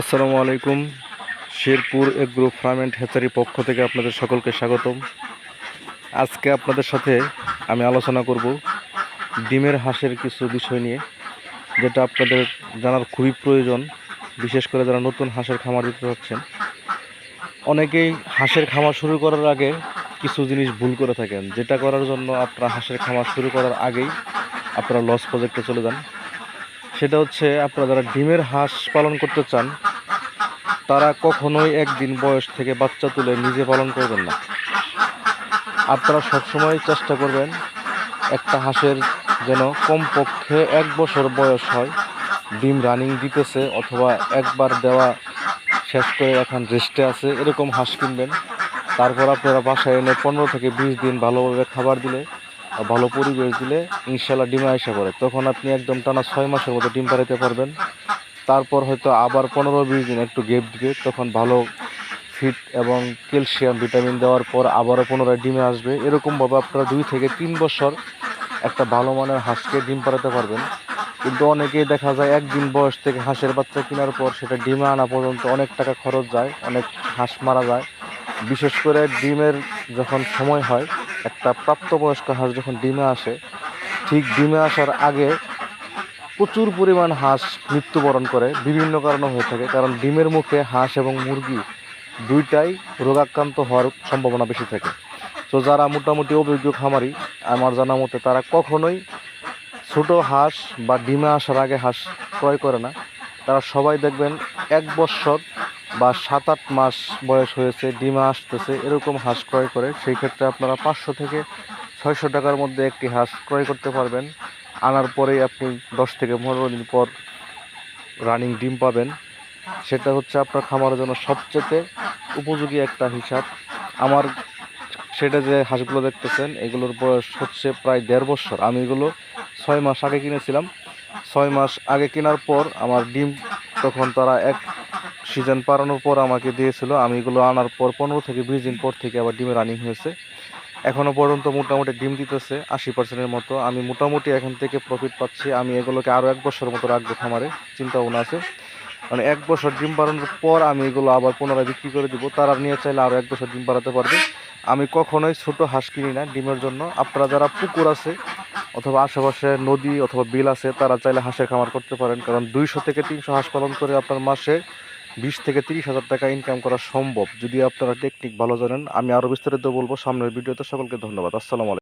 আসসালামু আলাইকুম। Sherpur agro farm and hatchery পক্ষ থেকে আপনাদের সকলকে স্বাগতম। আজকে আপনাদের সাথে আমি আলোচনা করব ডিমের হাঁসের কিছু বিষয় নিয়ে, যেটা আপনাদের জানার খুবই প্রয়োজন, বিশেষ করে যারা নতুন হাঁসের খামার দিতে যাচ্ছেন অনেকেই হাঁসের খামার শুরু করার আগে কিছু জিনিস ভুল করে থাকেন, যেটা করার জন্য আপনারা হাঁসের খামার শুরু করার আগেই আপনারা লস প্রজেক্টে চলে যান। সেটা হচ্ছে আপনারা যারা ডিমের হাঁস পালন করতে চান, তারা কখনোই একদিন বয়স থেকে বাচ্চা তুলে নিজে পালন করবেন না। আপনারা সবসময় চেষ্টা করবেন একটা হাঁসের যেন কমপক্ষে এক বছর বয়স হয়, ডিম রানিং দিতেছে অথবা একবার দেওয়া শেষ করে এখন রেস্টে আছে, এরকম হাঁস কিনবেন। তারপর আপনারা বাসায় এনে পনেরো থেকে বিশ দিন ভালোভাবে খাবার দিলে ভালো পরিবেশ দিলে ইনশাল্লাহ ডিমে আসা পড়ে। তখন আপনি একদম টানা ছয় মাসের মতো ডিম পাড়াতে পারবেন। তারপর হয়তো আবার পনেরো বিশ দিন একটু গেপ দিবে, তখন ভালো ফিট এবং ক্যালসিয়াম ভিটামিন দেওয়ার পর আবারও পুনরায় ডিমে আসবে। এরকমভাবে আপনারা দুই থেকে তিন বছর একটা ভালো মানের হাঁসকে ডিম পাড়াতে পারবেন। কিন্তু অনেকেই দেখা যায় একদিন বয়স থেকে হাঁসের বাচ্চা কেনার পর সেটা ডিমে আনা পর্যন্ত অনেক টাকা খরচ যায়, অনেক হাঁস মারা যায়। বিশেষ করে ডিমের যখন সময় হয় একটা প্রাপ্তবয়স্ক হাঁস যখন ডিমে আসে, ঠিক ডিমে আসার আগে প্রচুর পরিমাণ হাঁস মৃত্যুবরণ করে, বিভিন্ন কারণে হয়ে থাকে। কারণ ডিমের মুখে হাঁস এবং মুরগি দুইটাই রোগাক্রান্ত হওয়ার সম্ভাবনা বেশি থাকে। তো যারা মোটামুটি অভিজ্ঞ খামারি, আমার জানা মতে তারা কখনোই ছোট হাঁস বা ডিমে আসার আগে হাঁস ক্রয় করে না। তারা সবাই দেখবেন এক বছর বা সাত আট মাস বয়স হয়েছে, ডিমে আসতেছে, এরকম হাঁস ক্রয় করে, সেই ক্ষেত্রে আপনারা পাঁচশো থেকে ছয়শো টাকার মধ্যে একটি হাঁস ক্রয় করতে পারবেন। আনার পরেই আপনি দশ থেকে পনেরো দিন পর রানিং ডিম পাবেন। সেটা হচ্ছে আপনার খামারের জন্য সবচেয়ে উপযোগী একটা হিসাব। আমার সেটা যে হাঁসগুলো দেখতেছেন, এগুলোর বয়স হচ্ছে প্রায় দেড় বছর। আমি এগুলো ছয় মাস আগে কিনেছিলাম। ছয় মাস আগে কেনার পর আমার ডিম তখন তারা এক সিজন পারানোর পর আমাকে দিয়েছিল। আমি এগুলো আনার পর পনেরো থেকে বিশ দিন পর থেকে আবার ডিমে রানিং হয়েছে। এখনও পর্যন্ত মোটামুটি ডিম দিতেছে আশি পার্সেন্টের মতো। আমি মোটামুটি এখান থেকে প্রফিট পাচ্ছি। আমি এগুলোকে আরও এক বছর মতো রাখব খামারে, চিন্তা ভাবনা আছে। মানে এক বছর ডিম বাড়ানোর পর আমি এগুলো আবার পুনরায় বিক্রি করে দিব। তারা নিয়ে চাইলে আরও এক বছর ডিম বাড়াতে পারবে। আমি কখনোই ছোট হাঁস কিনি না ডিমের জন্য। আপনারা যারা পুকুর আছে অথবা আশেপাশে নদী অথবা বিল আছে, তারা চাইলে হাঁসের খামার করতে পারেন। কারণ দুইশো থেকে তিনশো হাঁস পালন করে আপনার মাসে বিশ থেকে তিরিশ হাজার টাকা ইনকাম করা সম্ভব। যদি আপনারা টেকনিক ভালো জানেন, আমি আরও বিস্তারিত বলব সামনের ভিডিওতে। সকলকে ধন্যবাদ। আসসালামু